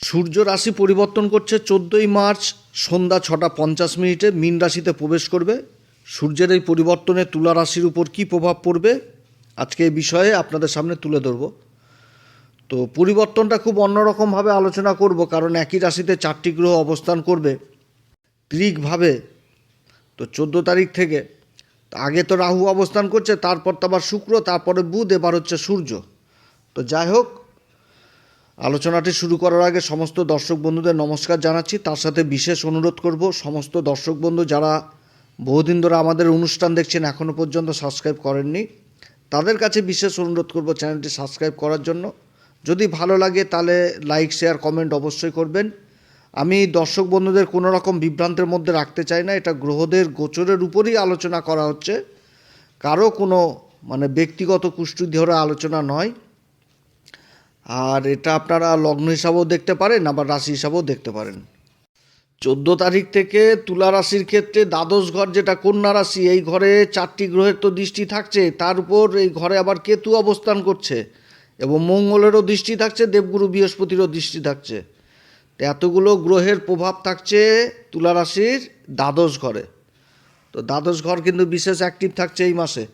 সূর্য রাশি পরিবর্তন করছে চোদ্দোই মার্চ, সন্ধ্যা ছটা পঞ্চাশ মিনিটে মীন রাশিতে প্রবেশ করবে। সূর্যের এই পরিবর্তনে তুলা রাশির উপর কী প্রভাব পড়বে? আজকে এই বিষয়ে আপনাদের সামনে তুলে ধরব। তো পরিবর্তনটা খুব অন্যরকমভাবে আলোচনা করব, কারণ একই রাশিতে চারটি গ্রহ অবস্থান করবে ত্রিকভাবে। তো চোদ্দ তারিখ থেকে আগে তো রাহু অবস্থান করছে, তারপর তো আবার শুক্র, তারপরে বুধ, এবার হচ্ছে সূর্য। তো যাই হোক আলোচনাটি শুরু করার আগে সমস্ত দর্শক বন্ধুদের নমস্কার জানাচ্ছি। তার সাথে বিশেষ অনুরোধ করব, সমস্ত দর্শক বন্ধু যারা বহুদিন ধরে আমাদের অনুষ্ঠান দেখছেন এখনও পর্যন্ত সাবস্ক্রাইব করেননি, তাদের কাছে বিশেষ অনুরোধ করব চ্যানেলটি সাবস্ক্রাইব করার জন্য। যদি ভালো লাগে তাহলে লাইক, শেয়ার, কমেন্ট অবশ্যই করবেন। আমি দর্শক বন্ধুদের কোনো রকম বিভ্রান্তের মধ্যে রাখতে চাই না, এটা গ্রহদের গোচরের উপরই আলোচনা করা হচ্ছে। কারও কোনো মানে ব্যক্তিগত কুষ্টি ধরে আলোচনা নয়। আর এটা আপনারা লগ্ন হিসাবেও দেখতে পারেন, আবার রাশি হিসাবেও দেখতে পারেন। চোদ্দ তারিখ থেকে তুলা রাশির ক্ষেত্রে দ্বাদশ ঘর যেটা কন্যা রাশি, এই ঘরে চারটি গ্রহের তো দৃষ্টি থাকছে, তার উপর এই ঘরে আবার কেতু অবস্থান করছে এবং মঙ্গলেরও দৃষ্টি থাকছে, দেবগুরু বৃহস্পতিরও দৃষ্টি থাকছে। তো এতগুলো গ্রহের প্রভাব থাকছে তুলা রাশির দ্বাদশ ঘরে। তো দ্বাদশ ঘর কিন্তু বিশেষ অ্যাক্টিভ থাকছে এই মাসে।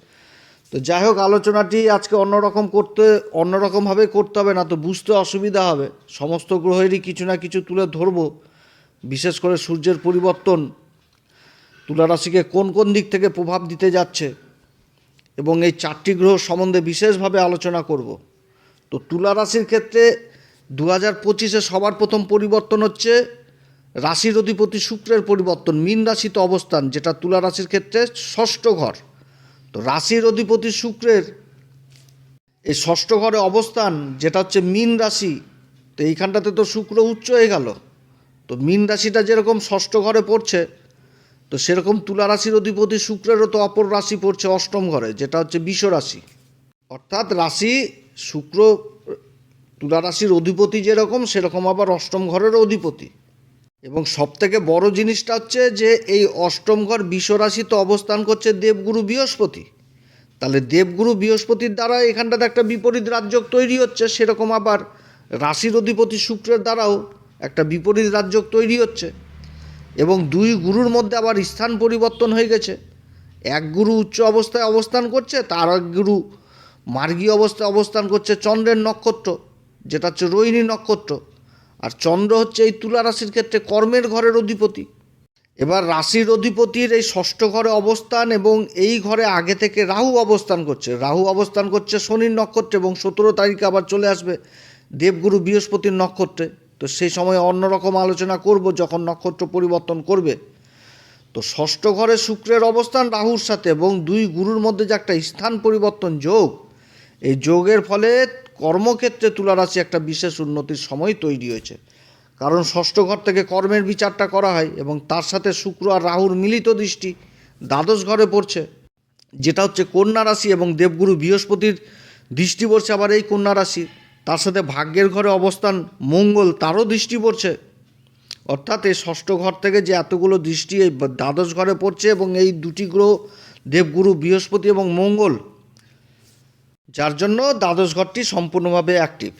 তো যাই হোক, আলোচনাটি আজকে অন্যরকম করতে, অন্যরকমভাবে করতে হবে না তো বুঝতে অসুবিধা হবে। সমস্ত গ্রহেরই কিছু না কিছু তুলে ধরবো, বিশেষ করে সূর্যের পরিবর্তন। তুলা রাশিকে কোন কোন দিক থেকে প্রভাব দিতে যাচ্ছে? এবং এই চারটি গ্রহ সম্বন্ধে বিশেষভাবে আলোচনা করব। তো তুলা রাশির ক্ষেত্রে দু হাজার পঁচিশে সবার প্রথম পরিবর্তন হচ্ছে রাশির অধিপতি শুক্রের পরিবর্তন, মীন রাশিতে অবস্থান, যেটা তুলা রাশির ক্ষেত্রে ষষ্ঠ ঘর। তো রাশির অধিপতি শুক্রের এই ষষ্ঠ ঘরে অবস্থান, যেটা হচ্ছে মীন রাশি, তো এইখানটাতে তো শুক্র উচ্চ হয়ে গেল। তো মীন রাশিটা যেরকম ষষ্ঠ ঘরে পড়ছে, তো সেরকম তুলা রাশির অধিপতি শুক্রেরও তো অপর রাশি পড়ছে অষ্টম ঘরে, যেটা হচ্ছে বিষ রাশি। অর্থাৎ রাশি, শুক্র, তুলা রাশির অধিপতি যেরকম, সেরকম আবার অষ্টম ঘরেরও অধিপতি। এবং সবথেকে বড় জিনিসটা হচ্ছে যে এই অষ্টম ঘর বিষ রাশিতে অবস্থান করছে দেবগুরু বৃহস্পতি। তাহলে দেবগুরু বৃহস্পতির দ্বারা এখানটাতে একটা বিপরীত রাজ্য তৈরি হচ্ছে, সেরকম আবার রাশির অধিপতি শুক্রের দ্বারাও একটা বিপরীত রাজ্য তৈরি হচ্ছে। এবং দুই গুরুর মধ্যে আবার স্থান পরিবর্তন হয়ে গেছে। এক গুরু উচ্চ অবস্থায় অবস্থান করছে তার এক গুরু মার্গী অবস্থায় অবস্থান করছে চন্দ্রের নক্ষত্র, যেটা হচ্ছে রোহিণী নক্ষত্র। আর চন্দ্র হচ্ছে এই তুলা রাশির ক্ষেত্রে কর্মের ঘরের অধিপতি। এবার রাশির অধিপতির এই ষষ্ঠ ঘরে অবস্থান এবং এই ঘরে আগে থেকে রাহু অবস্থান করছে। রাহু অবস্থান করছে শনির নক্ষত্রে এবং সতেরো তারিখে আবার চলে আসবে দেবগুরু বৃহস্পতির নক্ষত্রে। তো সেই সময় অন্যরকম আলোচনা করব যখন নক্ষত্র পরিবর্তন করবে। তো ষষ্ঠ ঘরে শুক্রের অবস্থান রাহুর সাথে এবং দুই গুরুর মধ্যে যে একটা স্থান পরিবর্তন যোগ এই যোগের ফলে কর্মক্ষেত্রে তুলারাশি একটা বিশেষ উন্নতির সময় তৈরি হয়েছে। কারণ ষষ্ঠ ঘর থেকে কর্মের বিচারটা করা হয় এবং তার সাথে শুক্র আর রাহুর মিলিত দৃষ্টি দ্বাদশ ঘরে পড়ছে। যেটা হচ্ছে কন্যা রাশি এবং দেবগুরু বৃহস্পতির দৃষ্টি পড়ছে আবার এই কন্যা রাশি। তার সাথে ভাগ্যের ঘরে অবস্থান মঙ্গল, তারও দৃষ্টি পড়ছে। অর্থাৎ এই ষষ্ঠ ঘর থেকে যে এতগুলো দৃষ্টি এই দ্বাদশ ঘরে পড়ছে এবং এই দুটি গ্রহ, দেবগুরু বৃহস্পতি এবং মঙ্গল যার জন্য দ্বাদশ ঘরটি সম্পূর্ণভাবে অ্যাক্টিভ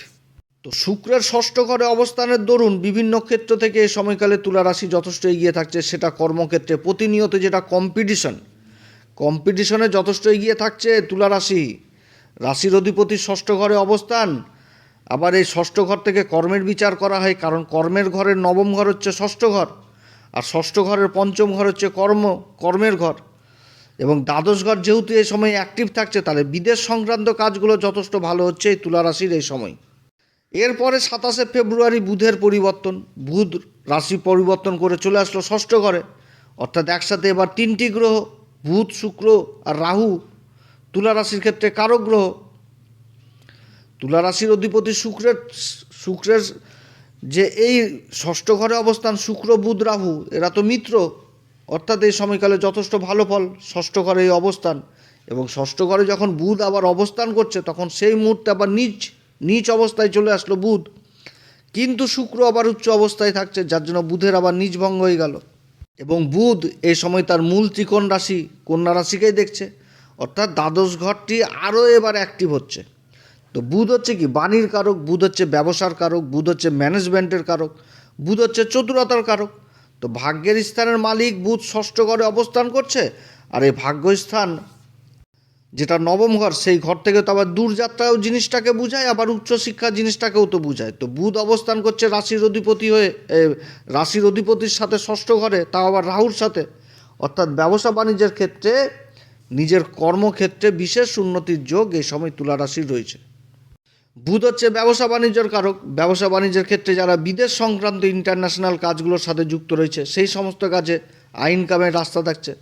তো শুক্রের ষষ্ঠ ঘরে অবস্থানের দরুন বিভিন্ন ক্ষেত্র থেকে এই সময়কালে তুলা রাশি যথেষ্ট এগিয়ে থাকছে, সেটা কর্মক্ষেত্রে প্রতিনিয়ত যেটা কম্পিটিশন কম্পিটিশনে যথেষ্ট এগিয়ে থাকছে তুলা রাশি রাশির অধিপতির ষষ্ঠ ঘরে অবস্থান, আবার এই ষষ্ঠ ঘর থেকে কর্মের বিচার করা হয়, কারণ কর্মের ঘরের নবম ঘর হচ্ছে ষষ্ঠ ঘর, আর ষষ্ঠ ঘরের পঞ্চম ঘর হচ্ছে কর্ম, কর্মের ঘর। এবং দ্বাদশ ঘর যেহেতু এই সময় অ্যাক্টিভ থাকছে, তাহলে বিদেশ সংক্রান্ত কাজগুলো যথেষ্ট ভালো হচ্ছে এই তুলা রাশির এই সময়। এরপরে সাতাশে ফেব্রুয়ারি বুধের পরিবর্তন, বুধ রাশি পরিবর্তন করে চলে আসলো ষষ্ঠ ঘরে। অর্থাৎ একসাথে এবার তিনটি গ্রহ, বুধ, শুক্র আর রাহু, তুলা রাশির ক্ষেত্রে কারক গ্রহ। তুলা রাশির অধিপতি শুক্রের শুক্রের যে এই ষষ্ঠ ঘরে অবস্থান শুক্র, বুধ, রাহু, এরা তো মিত্র। অর্থাৎ এই সময়কালে যথেষ্ট ভালো ফল, ষষ্ঠ ঘরে এই অবস্থান এবং ষষ্ঠ ঘরে যখন বুধ আবার অবস্থান করছে, তখন সেই মুহূর্তে আবার নিচ নিচ অবস্থায় চলে আসলো বুধ। কিন্তু শুক্র আবার উচ্চ অবস্থায় থাকছে, যার জন্য বুধের আবার নিজ ভঙ্গ হয়ে গেল। এবং বুধ এই সময় তার মূল ত্রিকোণ রাশি, কন্যা রাশিকেই দেখছে। অর্থাৎ দ্বাদশ ঘরটি আরও এবার অ্যাক্টিভ হচ্ছে। তো বুধ হচ্ছে কি? বাণীর কারক, বুধ হচ্ছে ব্যবসার কারক, বুধ হচ্ছে ম্যানেজমেন্টের কারক, বুধ হচ্ছে চতুরতার কারক। তো ভাগ্যের স্থানের মালিক বুধ ষষ্ঠ ঘরে অবস্থান করছে, আর এই ভাগ্যস্থান যেটা নবম ঘর, সেই ঘর থেকে তো আবার দূরযাত্রাও জিনিসটাকে বোঝায়, আবার উচ্চশিক্ষা জিনিসটাকেও তো বোঝায়। তো বুধ অবস্থান করছে রাশির অধিপতি হয়ে রাশির অধিপতির সাথে ষষ্ঠ ঘরে, তাও আবার রাহুর সাথে। অর্থাৎ ব্যবসা বাণিজ্যের ক্ষেত্রে, নিজের কর্মক্ষেত্রে বিশেষ উন্নতির যোগ এই সময় তুলা রাশির রয়েছে। বুধ হচ্ছে ব্যবসা বাণিজ্যের কারক। ব্যবসা বাণিজ্যের ক্ষেত্রে যারা বিদেশ সংক্রান্ত ইন্টারন্যাশনাল কাজগুলোর সাথে যুক্ত রয়েছে, সেই সমস্ত কাজে আইন কামের রাস্তা থাকছে।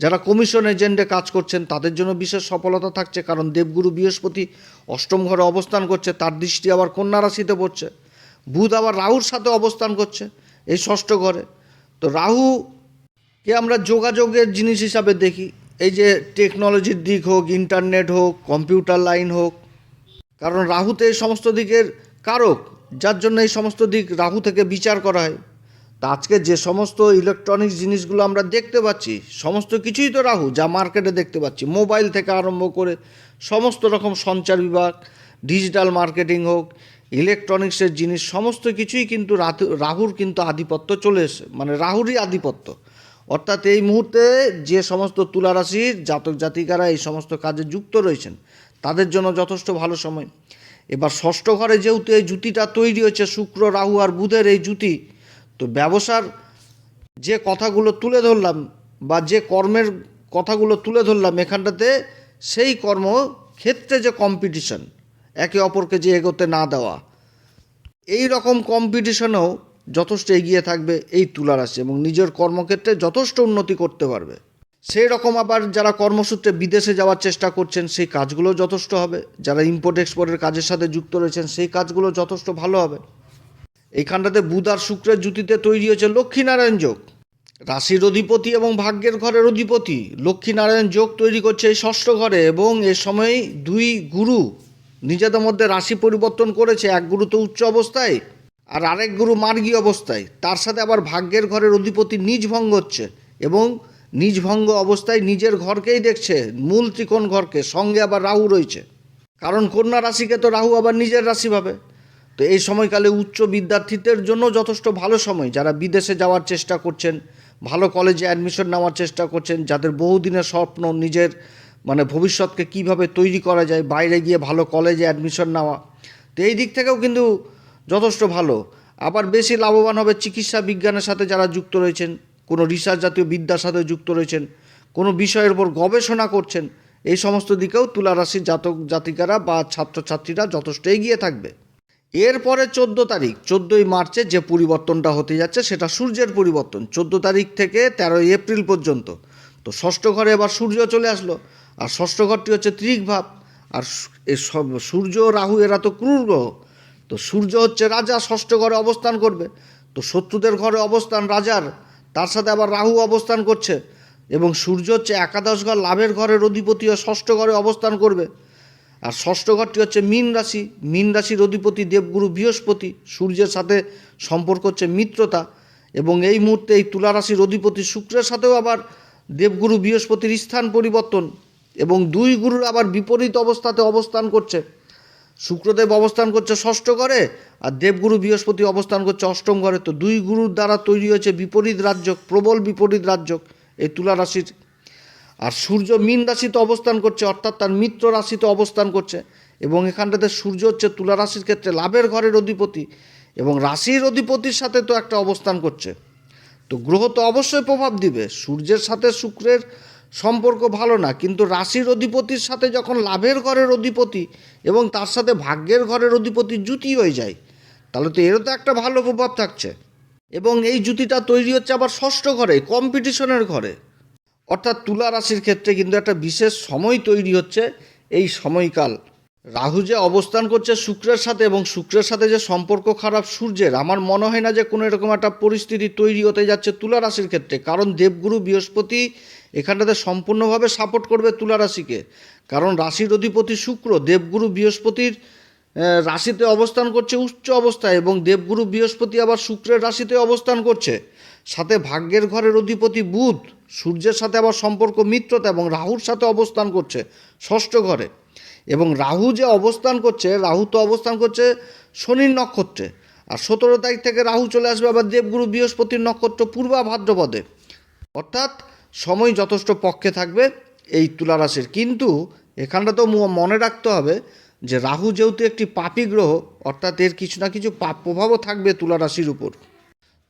যারা কমিশন এজেন্টে কাজ করছেন, তাদের জন্য বিশেষ সফলতা থাকছে কারণ দেবগুরু বৃহস্পতি অষ্টম ঘরে অবস্থান করছে, তার দৃষ্টি আবার কন্যা রাশিতে পড়ছে। বুধ আবার রাহুর সাথে অবস্থান করছে, এই ষষ্ঠ ঘরে। তো রাহুকে আমরা যোগাযোগের জিনিস হিসাবে দেখি। এই যে টেকনোলজির দিক হোক ইন্টারনেট হোক কম্পিউটার লাইন হোক কারণ রাহুতে এই সমস্ত দিকের কারক, যার জন্য এই সমস্ত দিক রাহু থেকে বিচার করা হয়। তা আজকে যে সমস্ত ইলেকট্রনিক্স জিনিসগুলো আমরা দেখতে পাচ্ছি, সমস্ত কিছুই তো রাহু, যা মার্কেটে দেখতে পাচ্ছি। মোবাইল থেকে আরম্ভ করে সমস্ত রকম সঞ্চার বিভাগ ডিজিটাল মার্কেটিং হোক ইলেকট্রনিক্সের জিনিস, সমস্ত কিছুই কিন্তু রাহুর কিন্তু আধিপত্য চলে এসে মানে রাহুরই আধিপত্য। অর্থাৎ এই মুহূর্তে যে সমস্ত তুলা রাশির জাতক জাতিকারা এই সমস্ত কাজে যুক্ত রয়েছেন, তাদের জন্য যথেষ্ট ভালো সময়। এবার ষষ্ঠ ঘরে যেহেতু এই জুতিটা তৈরি হয়েছে, শুক্র, রাহু আর বুধের এই জুতি, তো ব্যবসার যে কথাগুলো তুলে ধরলাম বা যে কর্মের কথাগুলো তুলে ধরলাম এখানটাতে, সেই কর্ম ক্ষেত্রে যে কম্পিটিশন একে অপরকে যে এগোতে না দেওয়া, এই রকম কম্পিটিশনেও যথেষ্ট এগিয়ে থাকবে, এই তুলা রাশি এবং নিজের কর্মক্ষেত্রে যথেষ্ট উন্নতি করতে পারবে। সেই রকম আবার যারা কর্মসূত্রে বিদেশে যাওয়ার চেষ্টা করছেন, সেই কাজগুলো যথেষ্ট হবে। যারা ইম্পোর্ট এক্সপোর্টের কাজের সাথে যুক্ত রয়েছেন, সেই কাজগুলো যথেষ্ট ভালো হবে। এইখানটাতে বুধ আর শুক্রের জুতিতে তৈরি হয়েছে লক্ষ্মীনারায়ণ যোগ। রাশির অধিপতি এবং ভাগ্যের ঘরের অধিপতি লক্ষ্মীনারায়ণ যোগ তৈরি করছে এই ষষ্ঠ ঘরে এবং এ সময় দুই গুরু নিজেদের মধ্যে রাশি পরিবর্তন করেছে। এক গুরু তো উচ্চ অবস্থায় আর আরেক গুরু মার্গী অবস্থায়। তার সাথে আবার ভাগ্যের ঘরের অধিপতি নিজ ভঙ্গ হচ্ছে এবং নিজ ভঙ্গ অবস্থায় নিজের ঘরকেই দেখছে, মূল ত্রিকোণ ঘরকে, সঙ্গে আবার রাহু রয়েছে। কারণ কন্যা রাশিকে তো রাহু আবার নিজের রাশি ভাবে। তো এই সময়কালে উচ্চ বিদ্যার্থীদের জন্য যথেষ্ট ভালো সময়। যারা বিদেশে যাওয়ার চেষ্টা করছেন, ভালো কলেজে অ্যাডমিশন নেওয়ার চেষ্টা করছেন, যাদের বহুদিনের স্বপ্ন নিজের মানে ভবিষ্যৎকে কীভাবে তৈরি করা যায়, বাইরে গিয়ে ভালো কলেজে অ্যাডমিশন নেওয়া। তো এই দিক থেকেও কিন্তু যথেষ্ট ভালো। আবার বেশি লাভবান হবে চিকিৎসা বিজ্ঞানের সাথে যারা যুক্ত রয়েছেন, কোনো রিসার্চ জাতীয় বিদ্যার সাথে যুক্ত রয়েছেন, কোনো বিষয়ের উপর গবেষণা করছেন, এই সমস্ত দিকেও তুলা রাশির জাতক জাতিকারা বা ছাত্রছাত্রীরা যথেষ্ট এগিয়ে থাকবে। এরপরে চোদ্দ তারিখ, চোদ্দোই মার্চে যে পরিবর্তনটা হতে যাচ্ছে সেটা সূর্যের পরিবর্তন, চোদ্দ তারিখ থেকে তেরোই এপ্রিল পর্যন্ত। তো ষষ্ঠ ঘরে এবার সূর্য চলে আসলো, আর ষষ্ঠ ঘরটি হচ্ছে ত্রিক ভাব, আর সূর্য রাহু এরা তো ক্রূর গ্রহ তো সূর্য হচ্ছে রাজা, ষষ্ঠ ঘরে অবস্থান করবে। তো শত্রুদের ঘরে অবস্থান রাজার, তার সাথে আবার রাহু অবস্থান করছে। এবং সূর্য হচ্ছে একাদশ ঘর, লাভের ঘরের অধিপতি ও ষষ্ঠ ঘরে অবস্থান করবে। আর ষষ্ঠ ঘরটি হচ্ছে মীন রাশি। মীন রাশির অধিপতি দেবগুরু বৃহস্পতি। সূর্যের সাথে সম্পর্ক হচ্ছে মিত্রতা। এবং এই মুহূর্তে এই তুলা রাশির অধিপতি শুক্রের সাথেও আবার দেবগুরু বৃহস্পতির স্থান পরিবর্তন। এবং দুই গুরুর আবার বিপরীত অবস্থাতে অবস্থান করছে। শুক্রদেব অবস্থান করছে ষষ্ঠ ঘরে আর দেবগুরু বৃহস্পতি অবস্থান করছে অষ্টম ঘরে। তো দুই গুরুর দ্বারা তৈরি হয়েছে বিপরীত রাজ্য প্রবল বিপরীত রাজ্য এই তুলা রাশির। আর সূর্য মীন রাশিতে অবস্থান করছে, অর্থাৎ তার মিত্র রাশিতে অবস্থান করছে এবং এখানটাতে সূর্য হচ্ছে তুলা রাশির ক্ষেত্রে লাভের ঘরের অধিপতি এবং রাশির অধিপতির সাথে তো একটা অবস্থান করছে। তো গ্রহ তো অবশ্যই প্রভাব দিবে। সূর্যের সাথে শুক্রের সম্পর্ক ভালো না, কিন্তু রাশির অধিপতির সাথে যখন লাভের ঘরের অধিপতি এবং তার সাথে ভাগ্যের ঘরের অধিপতি জুতি হয়ে যায়, তাহলে তো এরও তো একটা ভালো প্রভাব থাকছে। এবং এই জুতিটা তৈরি হচ্ছে আবার ষষ্ঠ ঘরে কম্পিটিশনের ঘরে। অর্থাৎ তুলা রাশির ক্ষেত্রে কিন্তু একটা বিশেষ সময় তৈরি হচ্ছে এই সময়কাল। রাহু যে অবস্থান করছে শুক্রের সাথে এবং শুক্রের সাথে যে সম্পর্ক খারাপ সূর্যের, আমার মনে হয় না যে কোনো এরকম একটা পরিস্থিতি তৈরি হতে যাচ্ছে তুলা রাশির ক্ষেত্রে। কারণ দেবগুরু বৃহস্পতি এখানটাতে সম্পূর্ণভাবে সাপোর্ট করবে তুলা রাশিকে। কারণ রাশির অধিপতি শুক্র দেবগুরু বৃহস্পতির রাশিতে অবস্থান করছে উচ্চ অবস্থায় এবং দেবগুরু বৃহস্পতি আবার শুক্রের রাশিতে অবস্থান করছে। সাথে ভাগ্যের ঘরের অধিপতি বুধ সূর্যের সাথে আবার সম্পর্ক মিত্রতা এবং রাহুর সাথে অবস্থান করছে ষষ্ঠ ঘরে। এবং রাহু যে অবস্থান করছে, রাহু তো অবস্থান করছে শনির নক্ষত্রে। আর সতেরো তারিখ থেকে রাহু চলে আসবে আবার দেবগুরু বৃহস্পতির নক্ষত্র পূর্বা ভাদ্রপদে। অর্থাৎ সময় যথেষ্ট পক্ষে থাকবে এই তুলা রাশির কিন্তু এখানটা তো মনে রাখতে হবে যে রাহু যেহেতু একটি পাপি গ্রহ, অর্থাৎ এর কিছু না কিছু পাপ প্রভাবও থাকবে তুলা রাশির উপর।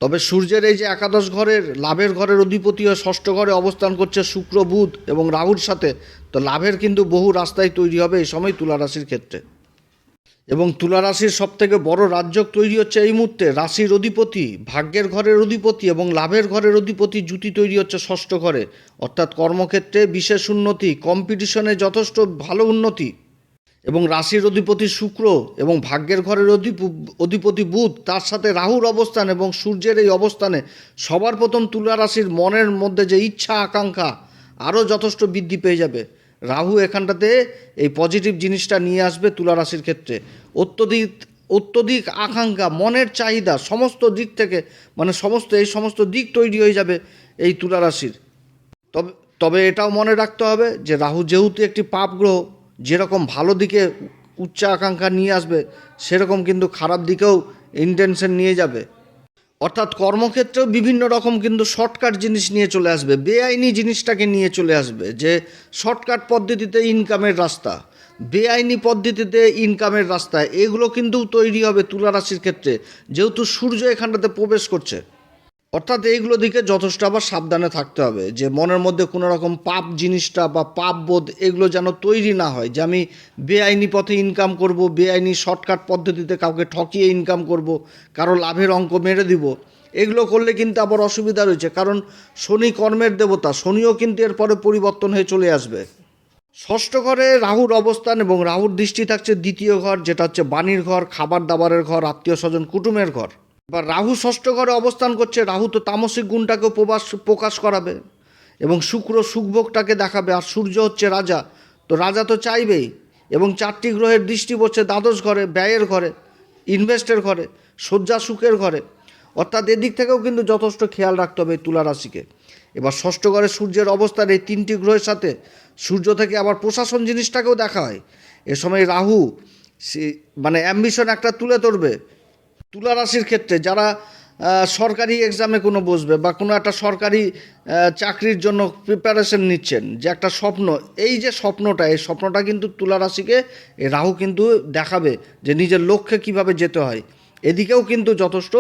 তবে সূর্যের এই যে একাদশ ঘরের, লাভের ঘরের অধিপতি হয়ে ষষ্ঠ ঘরে অবস্থান করছে শুক্র, বুধ এবং রাহুর সাথে, তো লাভের কিন্তু বহু রাস্তায় তৈরি হবে এই সময় তুলা রাশির ক্ষেত্রে। এবং তুলা রাশির সব থেকে বড় রাজ্য তৈরি হচ্ছে এই মুহূর্তে রাশির অধিপতি, ভাগ্যের ঘরের অধিপতি এবং লাভের ঘরের অধিপতি জুতি তৈরি হচ্ছে ষষ্ঠ ঘরে। অর্থাৎ কর্মক্ষেত্রে বিশেষ উন্নতি কম্পিটিশনে যথেষ্ট ভালো উন্নতি এবং রাশির অধিপতি শুক্র এবং ভাগ্যের ঘরের অধিপ- অধিপতি বুধ তার সাথে রাহুর অবস্থান এবং সূর্যের এই অবস্থানে সবার প্রথম তুলা রাশির মনের মধ্যে যে ইচ্ছা, আকাঙ্ক্ষা আরও যথেষ্ট বৃদ্ধি পেয়ে যাবে। রাহু এখানটাতে এই পজিটিভ জিনিসটা নিয়ে আসবে তুলা রাশির ক্ষেত্রে। অত্যধিক অত্যধিক আকাঙ্ক্ষা, মনের চাহিদা, সমস্ত দিক থেকে মানে সমস্ত, এই সমস্ত দিক তৈরি হয়ে যাবে এই তুলা রাশির। তবে তবে এটাও মনে রাখতে হবে যে রাহু যেহেতু একটি পাপ গ্রহ, যেরকম ভালো দিকে উচ্চ আকাঙ্ক্ষা নিয়ে আসবে, সেরকম কিন্তু খারাপ দিকেও ইন্টেনশন নিয়ে যাবে। অর্থাৎ কর্মক্ষেত্রেও বিভিন্ন রকম কিন্তু শর্টকাট জিনিস নিয়ে চলে আসবে, বেআইনি জিনিসটাকে নিয়ে চলে আসবে, যে শর্টকাট পদ্ধতিতে ইনকামের রাস্তা, বেআইনি পদ্ধতিতে ইনকামের রাস্তা, এগুলো কিন্তু তৈরি হবে তুলা রাশির ক্ষেত্রে। যেহেতু সূর্য এখানটাতে প্রবেশ করছে অর্থাৎ এইগুলো দিকে যথেষ্ট আবার সাবধানে থাকতে হবে যে মনের মধ্যে কোনো রকম পাপ জিনিসটা বা পাপ বোধ এগুলো যেন তৈরি না হয়, যে আমি বেআইনি পথে ইনকাম করব, বেআইনি শর্টকাট পদ্ধতিতে কাউকে ঠকিয়ে ইনকাম করব, কারও লাভের অঙ্ক মেরে দিব, এগুলো করলে কিন্তু আবার অসুবিধা রয়েছে। কারণ শনি কর্মের দেবতা, শনিও কিন্তু এরপরে পরিবর্তন হয়ে চলে আসবে। ষষ্ঠ ঘরে রাহুর অবস্থান এবং রাহুর দৃষ্টি থাকছে দ্বিতীয় ঘর, যেটা হচ্ছে বাণীর ঘর, খাবার দাবারের ঘর, আত্মীয় স্বজন, কুটুমের ঘর। এবার রাহু ষষ্ঠ ঘরে অবস্থান করছে, রাহু তো তামসিক গুণটাকেও প্রবাস, প্রকাশ করাবে এবং শুক্র সুখভোগটাকে দেখাবে আর সূর্য হচ্ছে রাজা। তো রাজা তো চাইবেই এবং চারটি গ্রহের দৃষ্টি পড়ছে দ্বাদশ ঘরে, ব্যয়ের ঘরে ইনভেস্টের ঘরে, শয্যা সুখের ঘরে। অর্থাৎ এদিক থেকেও কিন্তু যথেষ্ট খেয়াল রাখতে হবে তুলা রাশিকে। এবার ষষ্ঠ ঘরে সূর্যের অবস্থান এই তিনটি গ্রহের সাথে। সূর্য থেকে আবার প্রশাসন জিনিসটাকেও দেখা হয়। এ সময় রাহু সে- মানে অ্যাম্বিশন একটা তুলে ধরবে। তুলা রাশির ক্ষেত্রে যারা সরকারি এক্সামে কোনো বসবে বা কোনো একটা সরকারি চাকরির জন্য প্রিপারেশন নিচ্ছেন, যে একটা স্বপ্ন, এই যে স্বপ্নটা, এই স্বপ্নটা কিন্তু তুলা রাশিকে রাহু কিন্তু দেখাবে যে নিজের লক্ষ্যে কীভাবে যেতে হয়। এদিকেও কিন্তু যথেষ্ট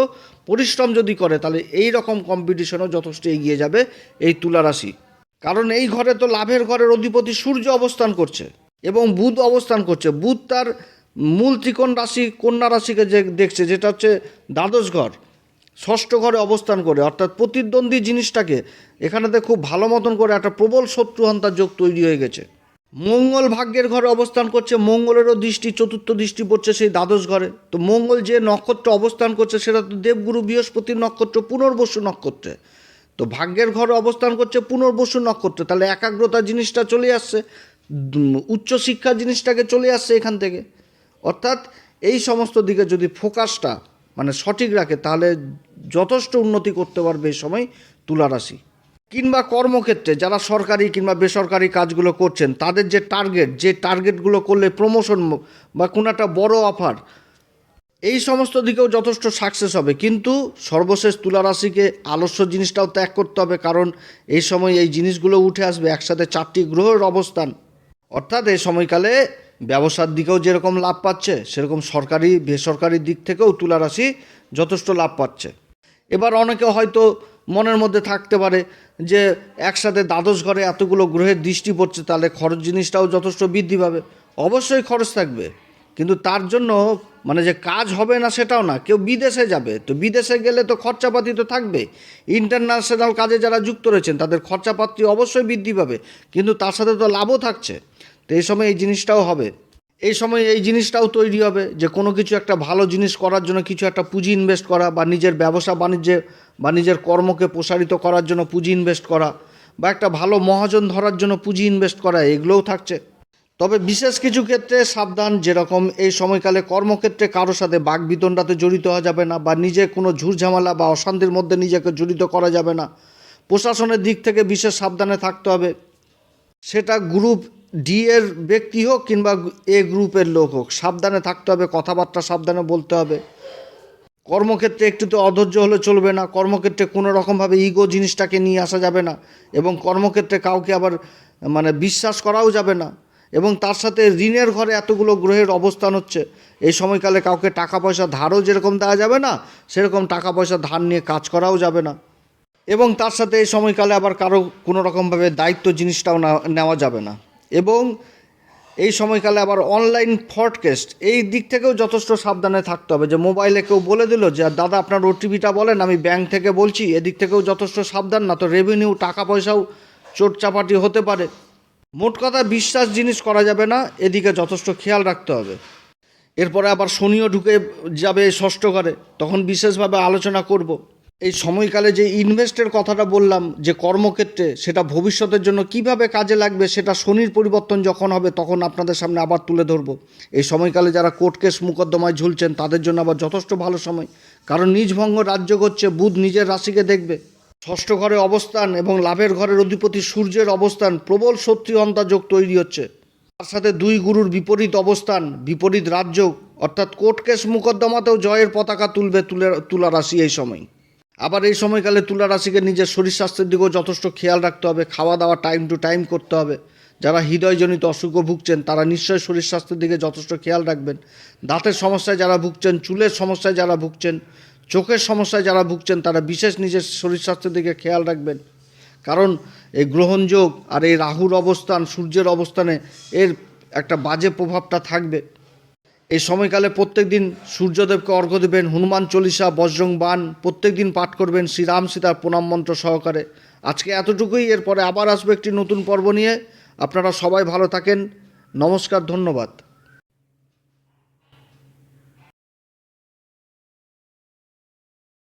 পরিশ্রম যদি করে, তাহলে এই রকম কম্পিটিশনও যথেষ্ট এগিয়ে যাবে এই তুলা রাশি। কারণ এই ঘরে তো লাভের ঘরের অধিপতি সূর্য অবস্থান করছে এবং বুধ অবস্থান করছে। বুধ তার মূল ত্রিকোণ রাশি, কন্যা রাশিকে যে দেখছে, যেটা হচ্ছে দ্বাদশ ঘর, ষষ্ঠ ঘরে অবস্থান করে, অর্থাৎ প্রতিদ্বন্দ্বী জিনিসটাকে এখানেতে খুব ভালো মতন করে একটা প্রবল শত্রুহন্তার যোগ তৈরি হয়ে গেছে। মঙ্গল ভাগ্যের ঘরে অবস্থান করছে, মঙ্গলেরও দৃষ্টি, চতুর্থ দৃষ্টি পড়ছে সেই দ্বাদশ ঘরে। তো মঙ্গল যে নক্ষত্র অবস্থান করছে, সেটা তো দেবগুরু বৃহস্পতির নক্ষত্র, পুনর্বসু নক্ষত্রে। তো ভাগ্যের ঘরে অবস্থান করছে পুনর্বসু নক্ষত্রে, তাহলে একাগ্রতা জিনিসটা চলে আসছে, উচ্চশিক্ষা জিনিসটাকে চলে আসছে এখান থেকে। অর্থাৎ এই সমস্ত দিকে যদি ফোকাসটা মানে সঠিক রাখে, তাহলে যথেষ্ট উন্নতি করতে পারবে এই সময় তুলা রাশি। কিংবা কর্মক্ষেত্রে যারা সরকারি কিংবা বেসরকারি কাজগুলো করছেন, তাদের যে টার্গেট, যে টার্গেটগুলো করলে প্রমোশন বা কোনো একটা বড় অফার, এই সমস্ত দিকেও যথেষ্ট সাকসেস হবে। কিন্তু সর্বশেষ তুলা রাশিকে আলস্য জিনিসটাও ত্যাগ করতে হবে, কারণ এই সময় এই জিনিসগুলো উঠে আসবে একসাথে চারটি গ্রহের অবস্থান। অর্থাৎ এই সময়কালে ব্যবসার দিকেও যেরকম লাভ পাচ্ছে, সেরকম সরকারি, বেসরকারি দিক থেকেও তুলা রাশি যথেষ্ট লাভ পাচ্ছে। এবার অনেকে হয়তো মনের মধ্যে থাকতে পারে যে, একসাথে দ্বাদশ ঘরে এতগুলো গ্রহের দৃষ্টি পড়ছে, তাহলে খরচ জিনিসটাও যথেষ্ট বৃদ্ধি পাবে। অবশ্যই খরচ থাকবে, কিন্তু তার জন্য মানে যে কাজ হবে না সেটাও না, কেউ বিদেশে যাবে, তো বিদেশে গেলে তো খরচাপাতি তো থাকবে ইন্টারন্যাশনাল কাজে যারা যুক্ত রয়েছেন, তাদের খরচাপাতি অবশ্যই বৃদ্ধি পাবে, কিন্তু তার সাথে তো লাভও থাকছে। তো এই সময় এই জিনিসটাও হবে। এই সময় এই জিনিসটাও তৈরি হবে যে কোনো কিছু একটা ভালো জিনিস করার জন্য কিছু একটা পুঁজি ইনভেস্ট করা বা নিজের ব্যবসা বাণিজ্যে বা নিজের কর্মকে প্রসারিত করার জন্য পুঁজি ইনভেস্ট করা বা একটা ভালো মহাজন ধরার জন্য পুঁজি ইনভেস্ট করা, এগুলোও থাকছে। তবে বিশেষ কিছু ক্ষেত্রে সাবধান, যেরকম এই সময়কালে কর্মক্ষেত্রে কারোর সাথে বাঘ বিতণ্ডাতে জড়িত হওয়া যাবে না বা নিজে কোনো ঝুরঝামেলা বা অশান্তির মধ্যে নিজেকে জড়িত করা যাবে না। প্রশাসনের দিক থেকে বিশেষ সাবধানে থাকতে হবে। সেটা গ্রুপ ডি এর ব্যক্তি হোক কিংবা এ গ্রুপের লোক হোক, সাবধানে থাকতে হবে, কথাবার্তা সাবধানে বলতে হবে। কর্মক্ষেত্রে একটু তো অধৈর্য হলে চলবে না, কর্মক্ষেত্রে কোনো রকমভাবে ইগো জিনিসটাকে নিয়ে আসা যাবে না, এবং কর্মক্ষেত্রে কাউকে আবার মানে বিশ্বাস করাও যাবে না, এবং তার সাথে ঋণের ঘরে এতগুলো গ্রহের অবস্থান হচ্ছে, এই সময়কালে কাউকে টাকা পয়সা ধারও যেরকম দেওয়া যাবে না, সেরকম টাকা পয়সা ধার নিয়ে কাজ করাও যাবে না, এবং তার সাথে এই সময়কালে আবার কারও কোনো রকমভাবে দায়িত্ব জিনিসটাও নেওয়া যাবে না। এবং এই সময়কালে আবার অনলাইন ফ্রডকেস্ট এই দিক থেকেও যথেষ্ট সাবধানে থাকতে হবে। যে মোবাইলে কেউ বলে দিল যে দাদা, আপনার ওটিপিটা বলেন, আমি ব্যাংক থেকে বলছি। এদিক থেকেও যথেষ্ট সাবধান, না তো রেভিনিউ টাকা পয়সাও চোটচাপাটি হতে পারে। মোট কথা, বিশ্বাস জিনিস করা যাবে না, এদিকে যথেষ্ট খেয়াল রাখতে হবে। এরপরে আবার শনিও ঢুকে যাবে ষষ্ঠ ঘরে, তখন বিশেষভাবে আলোচনা করব। এই সময়কালে যে ইনভেস্টের কথাটা বললাম, যে কর্মক্ষেত্রে সেটা ভবিষ্যতের জন্য কীভাবে কাজে লাগবে, সেটা শনির পরিবর্তন যখন হবে, তখন আপনাদের সামনে আবার তুলে ধরবো। এই সময়কালে যারা কোর্ট কেস মুকদ্দমায় ঝুলছেন, তাদের জন্য আবার যথেষ্ট ভালো সময়। কারণ নিজ ভঙ্গ রাজ্য করছে, বুধ নিজের রাশিকে দেখবে। ষষ্ঠ ঘরে অবস্থান এবং লাভের ঘরের অধিপতি সূর্যের অবস্থান, প্রবল শত্রু যোগ তৈরি হচ্ছে। তার সাথে দুই গুরুর বিপরীত অবস্থান, বিপরীত রাজ্য, অর্থাৎ কোর্ট কেস মুকদ্দমাতেও জয়ের পতাকা তুলবে তুলে, তুলা রাশি এই সময়। আবার এই সময়কালে তুলা রাশিকে নিজের শরীর স্বাস্থ্যের দিকেও যথেষ্ট খেয়াল রাখতে হবে, খাওয়া দাওয়া টাইম টু টাইম করতে হবে। যারা হৃদয়জনিত অসুখে ভুগছেন, তারা নিশ্চয়ই শরীর স্বাস্থ্যের দিকে যথেষ্ট খেয়াল রাখবেন। দাঁতের সমস্যায় যারা ভুগছেন, চুলের সমস্যায় যারা ভুগছেন, চোখের সমস্যায় যারা ভুগছেন, তারা বিশেষ নিজের শরীর স্বাস্থ্যের দিকে খেয়াল রাখবেন। কারণ এই গ্রহণযোগ আর এই রাহুর অবস্থান, সূর্যের অবস্থানে এর একটা বাজে প্রভাবটা থাকবে। এই সময়কালে প্রত্যেক দিন সূর্যদেবকে অর্ঘ্য দেবেন, হনুমান চল্লিশা, বজ্রং বান প্রত্যেক দিন পাঠ করবেন, শ্রীরাম সীতার প্রণাম মন্ত্র সহকারে। আজকে এতটুকুই, এরপরে আবার আসবে একটি নতুন পর্ব নিয়ে। আপনারা সবাই ভালো থাকেন। নমস্কার, ধন্যবাদ।